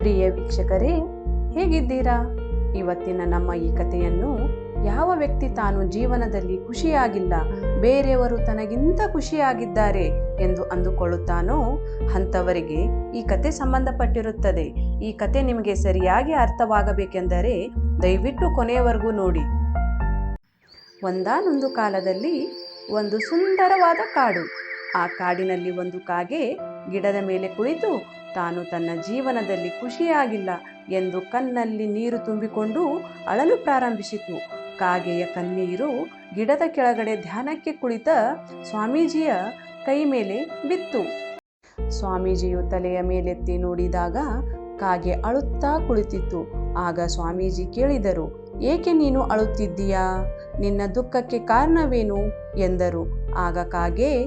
ಪ್ರಿಯ ವೀಕ್ಷಕರೇ, ಹೇಗಿದ್ದೀರಾ? ಇವತ್ತಿನ ನಮ್ಮ ಈ ಕಥೆಯನ್ನು ಯಾವ ವ್ಯಕ್ತಿ ತಾನು ಜೀವನದಲ್ಲಿ ಖುಷಿಯಾಗಿಲ್ಲ, ಬೇರೆಯವರು ತನಗಿಂತ ಖುಷಿಯಾಗಿದ್ದಾರೆ ಎಂದು ಅಂದುಕೊಳ್ಳುತ್ತಾನೋ, ಅಂಥವರಿಗೆ ಈ ಕತೆ ಸಂಬಂಧಪಟ್ಟಿರುತ್ತದೆ. ಈ ಕತೆ ನಿಮಗೆ ಸರಿಯಾಗಿ ಅರ್ಥವಾಗಬೇಕೆಂದರೆ ದಯವಿಟ್ಟು ಕೊನೆಯವರೆಗೂ ನೋಡಿ. ಒಂದಾನೊಂದು ಕಾಲದಲ್ಲಿ ಒಂದು ಸುಂದರವಾದ ಕಾಡು. ಆ ಕಾಡಿನಲ್ಲಿ ಒಂದು ಕಾಗೆ ಗಿಡದ ಮೇಲೆ ಕುಳಿತು ತಾನು ತನ್ನ ಜೀವನದಲ್ಲಿ ಖುಷಿಯಾಗಿಲ್ಲ ಎಂದು ಕಣ್ಣಲ್ಲಿ ನೀರು ತುಂಬಿಕೊಂಡು ಅಳಲು ಪ್ರಾರಂಭಿಸಿತು. ಕಾಗೆಯ ಕಣ್ಣೀರು ಗಿಡದ ಕೆಳಗಡೆ ಧ್ಯಾನಕ್ಕೆ ಕುಳಿತ ಸ್ವಾಮೀಜಿಯ ಕೈ ಮೇಲೆ ಬಿತ್ತು. ಸ್ವಾಮೀಜಿಯು ತಲೆಯ ಮೇಲೆತ್ತಿ ನೋಡಿದಾಗ ಕಾಗೆ ಅಳುತ್ತಾ ಕುಳಿತಿತ್ತು. ಆಗ ಸ್ವಾಮೀಜಿ ಕೇಳಿದರು, ಏಕೆ ನೀನು ಅಳುತ್ತಿದ್ದೀಯಾ? ನಿನ್ನ ದುಃಖಕ್ಕೆ ಕಾರಣವೇನು? ಎಂದರು. ಆಗ ಕಾಗೆ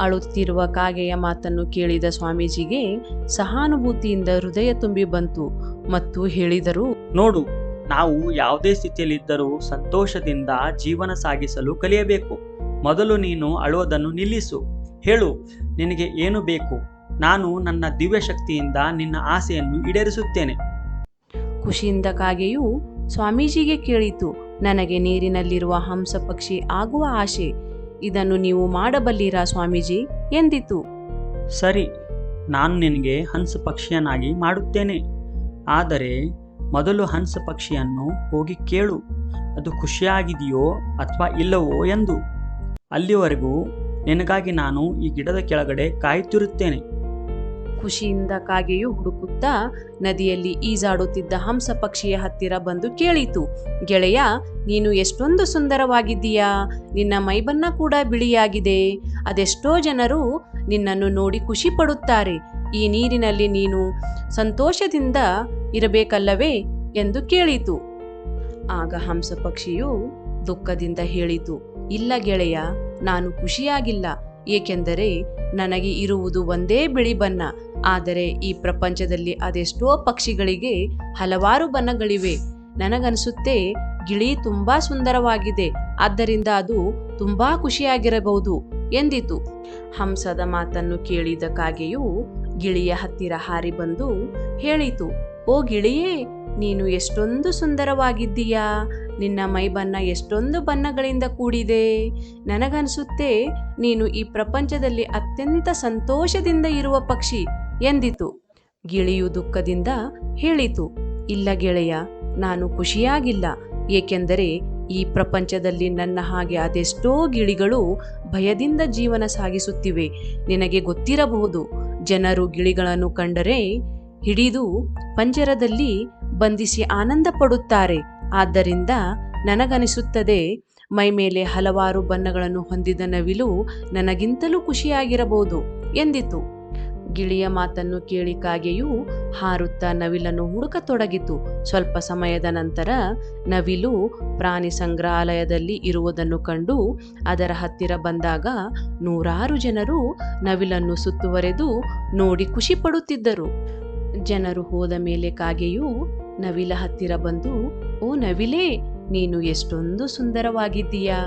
ಅಳುತ್ತಿರುವ ಕಾಗೆಯ ಮಾತನ್ನು ಕೇಳಿದ ಸ್ವಾಮೀಜಿಗೆ ಸಹಾನುಭೂತಿಯಿಂದ ಹೃದಯ ತುಂಬಿ ಬಂತು ಮತ್ತು ಹೇಳಿದರು ನೋಡು ನಾವು ಯಾವುದೇ ಸ್ಥಿತಿಯಲ್ಲಿದ್ದರೂ ಸಂತೋಷದಿಂದ ಜೀವನ ಸಾಗಿಸಲು ಕಲಿಯಬೇಕು. ಮೊದಲು ನೀನು ಅಳುವುದನ್ನು ನಿಲ್ಲಿಸು. ಹೇಳು ನಿನಗೆ ಏನು ಬೇಕು? ನಾನು ನನ್ನ ದಿವ್ಯ ಶಕ್ತಿಯಿಂದ ನಿನ್ನ ಆಸೆಯನ್ನು ಈಡೇರಿಸುತ್ತೇನೆ. ಖುಷಿಯಿಂದ ಕಾಗೆಯು ಸ್ವಾಮೀಜಿಗೆ ಕೇಳಿತು ನನಗೆ ನೀರಿನಲ್ಲಿರುವ ಹಂಸ ಪಕ್ಷಿ ಆಗುವ ಆಶೆ ಇದನ್ನು ನೀವು ಮಾಡಬಲ್ಲಿರಾ ಸ್ವಾಮೀಜಿ? ಎಂದಿತು. ಸರಿ ನಾನು ನಿನಗೆ ಹಂಸ ಪಕ್ಷಿಯನ್ನಾಗಿ ಮಾಡುತ್ತೇನೆ. ಆದರೆ ಮೊದಲು ಹಂಸ ಪಕ್ಷಿಯನ್ನು ಹೋಗಿ ಕೇಳು. ಅದು ಖುಷಿಯಾಗಿದೆಯೋ ಅಥವಾ ಇಲ್ಲವೋ ಎಂದು. ಅಲ್ಲಿವರೆಗೂ ನಿನಗಾಗಿ ನಾನು ಈ ಗಿಡದ ಕೆಳಗಡೆ ಕಾಯುತ್ತಿರುತ್ತೇನೆ. ಖುಷಿಯಿಂದ ಕಾಗೆಯು ಹುಡುಕುತ್ತಾ ನದಿಯಲ್ಲಿ ಈಜಾಡುತ್ತಿದ್ದ ಹಂಸ ಪಕ್ಷಿಯ ಹತ್ತಿರ ಬಂದು ಕೇಳಿತು. ಗೆಳೆಯ ನೀನು ಎಷ್ಟೊಂದು ಸುಂದರವಾಗಿದ್ದೀಯಾ? ನಿನ್ನ ಮೈಬಣ್ಣ ಕೂಡ ಬಿಳಿಯಾಗಿದೆ. ಅದೆಷ್ಟೋ ಜನರು ನಿನ್ನನ್ನು ನೋಡಿ ಖುಷಿ ಪಡುತ್ತಾರೆ ಈ ನೀರಿನಲ್ಲಿ ನೀನು ಸಂತೋಷದಿಂದ ಇರಬೇಕಲ್ಲವೇ? ಎಂದು ಕೇಳಿತು. ಆಗ ಹಂಸ ಪಕ್ಷಿಯು ದುಃಖದಿಂದ ಹೇಳಿತು, ಇಲ್ಲ ಗೆಳೆಯ, ನಾನು ಖುಷಿಯಾಗಿಲ್ಲ. ಏಕೆಂದರೆ ನನಗೆ ಇರುವುದು ಒಂದೇ ಬಿಳಿ ಬಣ್ಣ. ಆದರೆ ಈ ಪ್ರಪಂಚದಲ್ಲಿ ಅದೆಷ್ಟೋ ಪಕ್ಷಿಗಳಿಗೆ ಹಲವಾರು ಬಣ್ಣಗಳಿವೆ. ನನಗನ್ಸುತ್ತೆ ಗಿಳಿ ತುಂಬಾ ಸುಂದರವಾಗಿದೆ. ಆದ್ದರಿಂದ ಅದು ತುಂಬಾ ಖುಷಿಯಾಗಿರಬಹುದು ಎಂದಿತು. ಹಂಸದ ಮಾತನ್ನು ಕೇಳಿದ ಕಾಗೆಯು ಗಿಳಿಯ ಹತ್ತಿರ ಹಾರಿ ಬಂದು ಹೇಳಿತು, ಓ ಗಿಳಿಯೇ, ನೀನು ಎಷ್ಟೊಂದು ಸುಂದರವಾಗಿದ್ದೀಯಾ? ನಿನ್ನ ಮೈಬಣ್ಣ ಎಷ್ಟೊಂದು ಬಣ್ಣಗಳಿಂದ ಕೂಡಿದೆ. ನನಗನ್ಸುತ್ತೆ ನೀನು ಈ ಪ್ರಪಂಚದಲ್ಲಿ ಅತ್ಯಂತ ಸಂತೋಷದಿಂದ ಇರುವ ಪಕ್ಷಿ ಎಂದಿತು. ಗಿಳಿಯು ದುಃಖದಿಂದ ಹೇಳಿತು, ಇಲ್ಲ ಗೆಳೆಯ, ನಾನು ಖುಷಿಯಾಗಿಲ್ಲ. ಏಕೆಂದರೆ ಈ ಪ್ರಪಂಚದಲ್ಲಿ ನನ್ನ ಹಾಗೆ ಅದೆಷ್ಟೋ ಗಿಳಿಗಳು ಭಯದಿಂದ ಜೀವನ ಸಾಗಿಸುತ್ತಿವೆ. ನಿನಗೆ ಗೊತ್ತಿರಬಹುದು, ಜನರು ಗಿಳಿಗಳನ್ನು ಕಂಡರೆ ಹಿಡಿದು ಪಂಜರದಲ್ಲಿ ಬಂಧಿಸಿ ಆನಂದ ಪಡುತ್ತಾರೆ ಆದ್ದರಿಂದ ನನಗನಿಸುತ್ತದೆ ಮೈಮೇಲೆ ಹಲವಾರು ಬಣ್ಣಗಳನ್ನು ಹೊಂದಿದ ನವಿಲು ನನಗಿಂತಲೂ ಖುಷಿಯಾಗಿರಬಹುದು ಎಂದಿತು. ಗಿಳಿಯ ಮಾತನ್ನು ಕೇಳಿ ಕಾಗೆಯು ಹಾರುತ್ತಾ ನವಿಲನ್ನು ಹುಡುಕತೊಡಗಿತು. ಸ್ವಲ್ಪ ಸಮಯದ ನಂತರ ನವಿಲು ಪ್ರಾಣಿ ಸಂಗ್ರಹಾಲಯದಲ್ಲಿ ಇರುವುದನ್ನು ಕಂಡು ಅದರ ಹತ್ತಿರ ಬಂದಾಗ ನೂರಾರು ಜನರು ನವಿಲನ್ನು ಸುತ್ತುವರೆದು ನೋಡಿ ಖುಷಿ ಪಡುತ್ತಿದ್ದರು. ಜನರು ಹೋದ ಮೇಲೆ ಕಾಗೆಯು ನವಿಲ ಹತ್ತಿರ ಬಂದು, ಓ ನವಿಲೇ, ನೀನು ಎಷ್ಟೊಂದು ಸುಂದರವಾಗಿದ್ದೀಯಾ?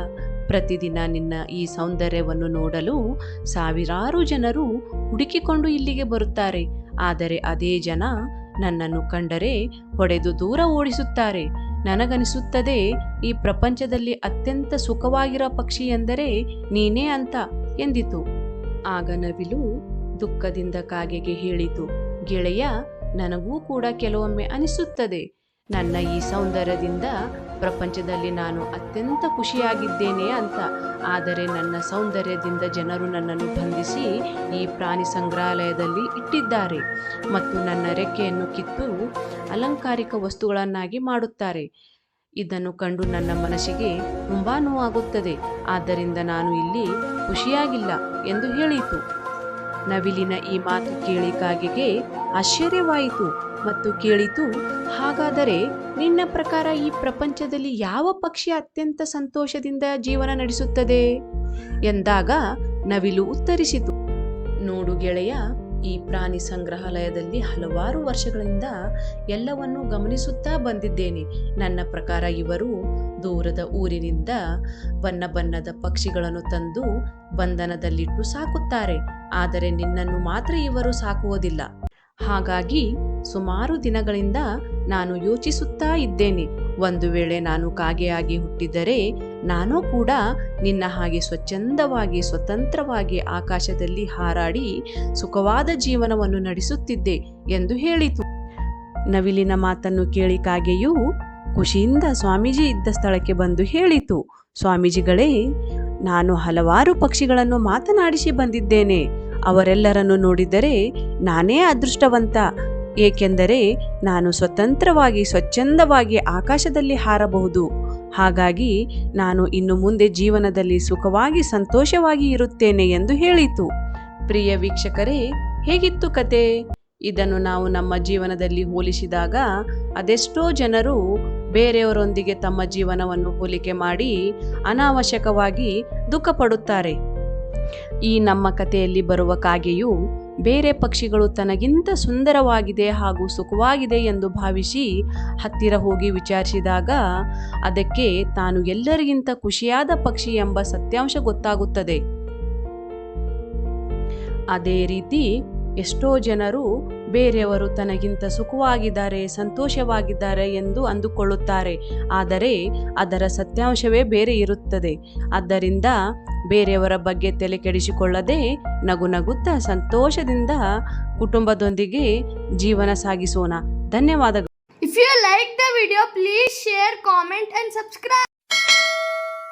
ಪ್ರತಿದಿನ ನಿನ್ನ ಈ ಸೌಂದರ್ಯವನ್ನು ನೋಡಲು ಸಾವಿರಾರು ಜನರು ಹುಡುಕಿಕೊಂಡು ಇಲ್ಲಿಗೆ ಬರುತ್ತಾರೆ. ಆದರೆ ಅದೇ ಜನ ನನ್ನನ್ನು ಕಂಡರೆ ಹೊಡೆದು ದೂರ ಓಡಿಸುತ್ತಾರೆ. ನನಗನಿಸುತ್ತದೆ, ಈ ಪ್ರಪಂಚದಲ್ಲಿ ಅತ್ಯಂತ ಸುಖವಾಗಿರೋ ಪಕ್ಷಿ ಎಂದರೆ ನೀನೇ ಅಂತ ಎಂದಿತು. ಆಗ ನವಿಲು ದುಃಖದಿಂದ ಕಾಗೆಗೆ ಹೇಳಿತು, ಗೆಳೆಯ, ನನಗೂ ಕೂಡ ಕೆಲವೊಮ್ಮೆ ಅನಿಸುತ್ತದೆ. ನನ್ನ ಈ ಸೌಂದರ್ಯದಿಂದ ಪ್ರಪಂಚದಲ್ಲಿ ನಾನು ಅತ್ಯಂತ ಖುಷಿಯಾಗಿದ್ದೇನೆ ಅಂತ. ಆದರೆ ನನ್ನ ಸೌಂದರ್ಯದಿಂದ ಜನರು ನನ್ನನ್ನು ಬಂಧಿಸಿ ಈ ಪ್ರಾಣಿ ಸಂಗ್ರಹಾಲಯದಲ್ಲಿ ಇಟ್ಟಿದ್ದಾರೆ ಮತ್ತು ನನ್ನ ರೆಕ್ಕೆಯನ್ನು ಕಿತ್ತು ಅಲಂಕಾರಿಕ ವಸ್ತುಗಳನ್ನಾಗಿ ಮಾಡುತ್ತಾರೆ. ಇದನ್ನು ಕಂಡು ನನ್ನ ಮನಸ್ಸಿಗೆ ತುಂಬಾ ನೋವಾಗುತ್ತದೆ ಆದ್ದರಿಂದ ನಾನು ಇಲ್ಲಿ ಖುಷಿಯಾಗಿಲ್ಲ ಎಂದು ಹೇಳಿತು. ನವಿಲಿನ ಈ ಮಾತು ಕೇಳಿ ಕಾಗೆಗೆ ಆಶ್ಚರ್ಯವಾಯಿತು ಮತ್ತು ಕೇಳಿತು, ಹಾಗಾದರೆ ನಿನ್ನ ಪ್ರಕಾರ ಈ ಪ್ರಪಂಚದಲ್ಲಿ ಯಾವ ಪಕ್ಷಿ ಅತ್ಯಂತ ಸಂತೋಷದಿಂದ ಜೀವನ ನಡೆಸುತ್ತದೆ? ಎಂದಾಗ ನವಿಲು ಉತ್ತರಿಸಿತು, ನೋಡು ಗೆಳೆಯ ಈ ಪ್ರಾಣಿ ಸಂಗ್ರಹಾಲಯದಲ್ಲಿ ಹಲವಾರು ವರ್ಷಗಳಿಂದ ಎಲ್ಲವನ್ನೂ ಗಮನಿಸುತ್ತಾ ಬಂದಿದ್ದೇನೆ. ನನ್ನ ಪ್ರಕಾರ ಇವರು ದೂರದ ಊರಿನಿಂದ ಬಣ್ಣ ಬಣ್ಣದ ಪಕ್ಷಿಗಳನ್ನು ತಂದು ಬಂಧನದಲ್ಲಿಟ್ಟು ಸಾಕುತ್ತಾರೆ. ಆದರೆ ನಿನ್ನನ್ನು ಮಾತ್ರ ಇವರು ಸಾಕುವುದಿಲ್ಲ. ಹಾಗಾಗಿ ಸುಮಾರು ದಿನಗಳಿಂದ ನಾನು ಯೋಚಿಸುತ್ತಾ ಇದ್ದೇನೆ. ಒಂದು ವೇಳೆ ನಾನು ಕಾಗೆಯಾಗಿ ಹುಟ್ಟಿದರೆ ನಾನೂ ಕೂಡ ನಿನ್ನ ಹಾಗೆ ಸ್ವಚ್ಛಂದವಾಗಿ, ಸ್ವತಂತ್ರವಾಗಿ ಆಕಾಶದಲ್ಲಿ ಹಾರಾಡಿ ಸುಖವಾದ ಜೀವನವನ್ನು ನಡೆಸುತ್ತಿದ್ದೆ ಎಂದು ಹೇಳಿತು. ನವಿಲಿನ ಮಾತನ್ನು ಕೇಳಿ ಕಾಗೆಯು ಖುಷಿಯಿಂದ ಸ್ವಾಮೀಜಿ ಇದ್ದ ಸ್ಥಳಕ್ಕೆ ಬಂದು ಹೇಳಿತು. ಸ್ವಾಮೀಜಿಗಳೇ, ನಾನು ಹಲವಾರು ಪಕ್ಷಿಗಳನ್ನು ಮಾತನಾಡಿಸಿ ಬಂದಿದ್ದೇನೆ. ಅವರೆಲ್ಲರನ್ನು ನೋಡಿದರೆ ನಾನೇ ಅದೃಷ್ಟವಂತ. ಏಕೆಂದರೆ ನಾನು ಸ್ವತಂತ್ರವಾಗಿ, ಸ್ವಚ್ಛಂದವಾಗಿ ಆಕಾಶದಲ್ಲಿ ಹಾರಬಹುದು. ಹಾಗಾಗಿ ನಾನು ಇನ್ನು ಮುಂದೆ ಜೀವನದಲ್ಲಿ ಸುಖವಾಗಿ ಸಂತೋಷವಾಗಿ ಇರುತ್ತೇನೆ ಎಂದು ಹೇಳಿತು. ಪ್ರಿಯ ವೀಕ್ಷಕರೇ, ಹೇಗಿತ್ತು ಕತೆ? ಇದನ್ನು ನಾವು ನಮ್ಮ ಜೀವನದಲ್ಲಿ ಹೋಲಿಸಿದಾಗ ಅದೆಷ್ಟೋ ಜನರು ಬೇರೆಯವರೊಂದಿಗೆ ತಮ್ಮ ಜೀವನವನ್ನು ಹೋಲಿಕೆ ಮಾಡಿ ಅನಾವಶ್ಯಕವಾಗಿ ದುಃಖಪಡುತ್ತಾರೆ. ಈ ನಮ್ಮ ಕಥೆಯಲ್ಲಿ ಬರುವ ಕಾಗೆಯು ಬೇರೆ ಪಕ್ಷಿಗಳು ತನಗಿಂತ ಸುಂದರವಾಗಿದೆ ಹಾಗೂ ಸುಖವಾಗಿದೆ ಎಂದು ಭಾವಿಸಿ ಹತ್ತಿರ ಹೋಗಿ ವಿಚಾರಿಸಿದಾಗ ಅದಕ್ಕೆ ತಾನು ಎಲ್ಲರಿಗಿಂತ ಖುಷಿಯಾದ ಪಕ್ಷಿ ಎಂಬ ಸತ್ಯಾಂಶ ಗೊತ್ತಾಗುತ್ತದೆ. ಅದೇ ರೀತಿ ಎಷ್ಟೋ ಜನರು ಬೇರೆಯವರು ತನಗಿಂತ ಸುಖವಾಗಿದ್ದಾರೆ, ಸಂತೋಷವಾಗಿದ್ದಾರೆ ಎಂದು ಅಂದುಕೊಳ್ಳುತ್ತಾರೆ. ಆದರೆ ಅದರ ಸತ್ಯಾಂಶವೇ ಬೇರೆ ಇರುತ್ತದೆ. ಆದ್ದರಿಂದ ಬೇರೆಯವರ ಬಗ್ಗೆ ತಲೆ ಕೆಡಿಸಿಕೊಳ್ಳದೆ ನಗು ನಗುತ್ತಾ ಸಂತೋಷದಿಂದ ಕುಟುಂಬದೊಂದಿಗೆ ಜೀವನ ಸಾಗಿಸೋಣ. ಧನ್ಯವಾದಗಳು. If you like the video please share comment and subscribe.